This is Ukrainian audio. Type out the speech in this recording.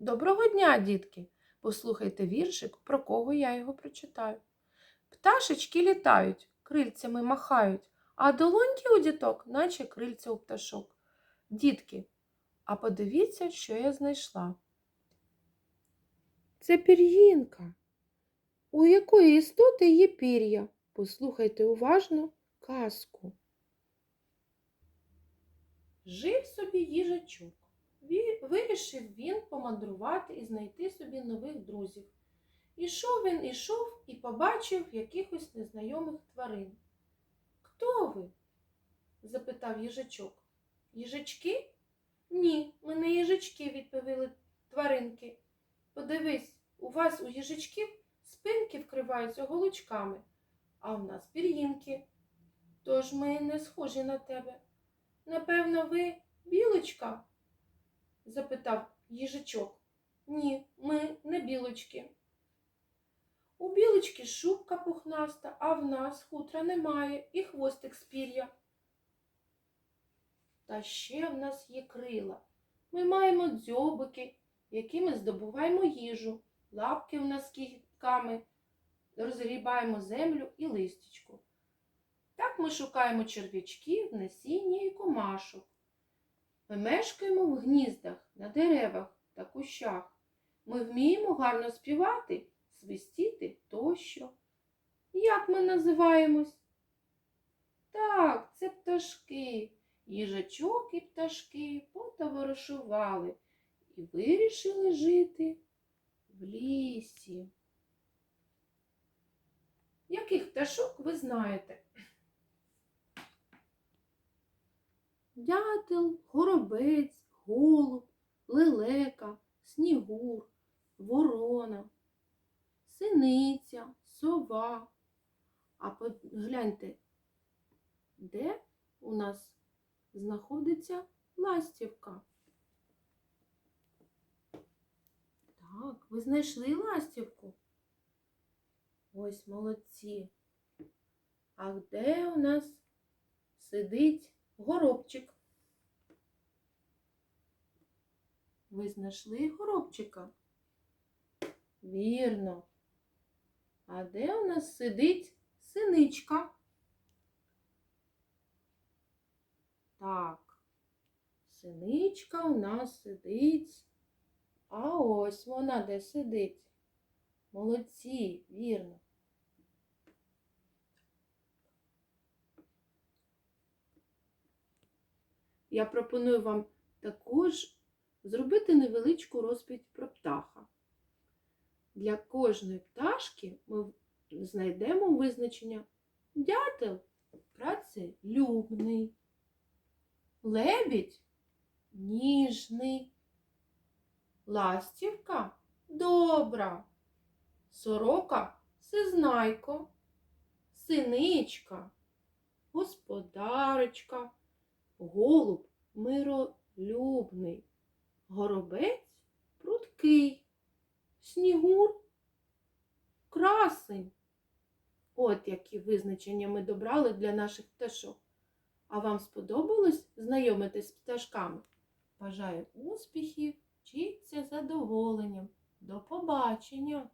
Доброго дня, дітки! Послухайте віршик, про кого я його прочитаю. Пташечки літають, крильцями махають, а долоньки у діток, наче крильця у пташок. Дітки, а подивіться, що я знайшла. Це пір'їнка. У якої істоти є пір'я? Послухайте уважно казку. Жив собі їжачок. Вирішив він помандрувати і знайти собі нових друзів. Ішов він, ішов і побачив якихось незнайомих тварин. Хто ви? запитав їжачок. Їжачки? Ні, ми не їжачки, відповіли тваринки. Подивись, у вас у їжачків спинки вкриваються голочками, а в нас пір'їнки. Тож ми не схожі на тебе. Напевно, ви білочка? Запитав їжачок. Ні, ми не білочки. У білочки шубка пухнаста, а в нас хутра немає і хвостик з пір'я. Та ще в нас є крила. Ми маємо дзьобики, якими здобуваємо їжу, лапки в нас кітками, розгрібаємо землю і листячку. Так ми шукаємо черв'ячків, насіння і комашок. Ми мешкаємо в гніздах, на деревах та кущах. Ми вміємо гарно співати, свистіти тощо. Як ми називаємось? Так, це пташки. Їжачок і пташки потоваришували і вирішили жити в лісі. Яких пташок ви знаєте? Дятел, горобець, голуб, лелека, снігур, ворона, синиця, сова. А погляньте, де у нас знаходиться ластівка? Так, ви знайшли ластівку? Ось молодці. А де у нас сидить горобчик? Ви знайшли горобчика? Вірно. А де у нас сидить синичка? Так, синичка у нас сидить. А ось вона де сидить. Молодці, вірно. Я пропоную вам також зробити невеличку розповідь про птаха. Для кожної пташки ми знайдемо визначення дятел працелюбний, лебідь ніжний, ластівка добра, сорока всезнайко, синичка, господарочка, голуб миролюбний, горобець пруткий, снігур красень. От які визначення ми добрали для наших пташок. А вам сподобалось знайомитись з пташками? Бажаю успіхів, вчіться задоволенням. До побачення!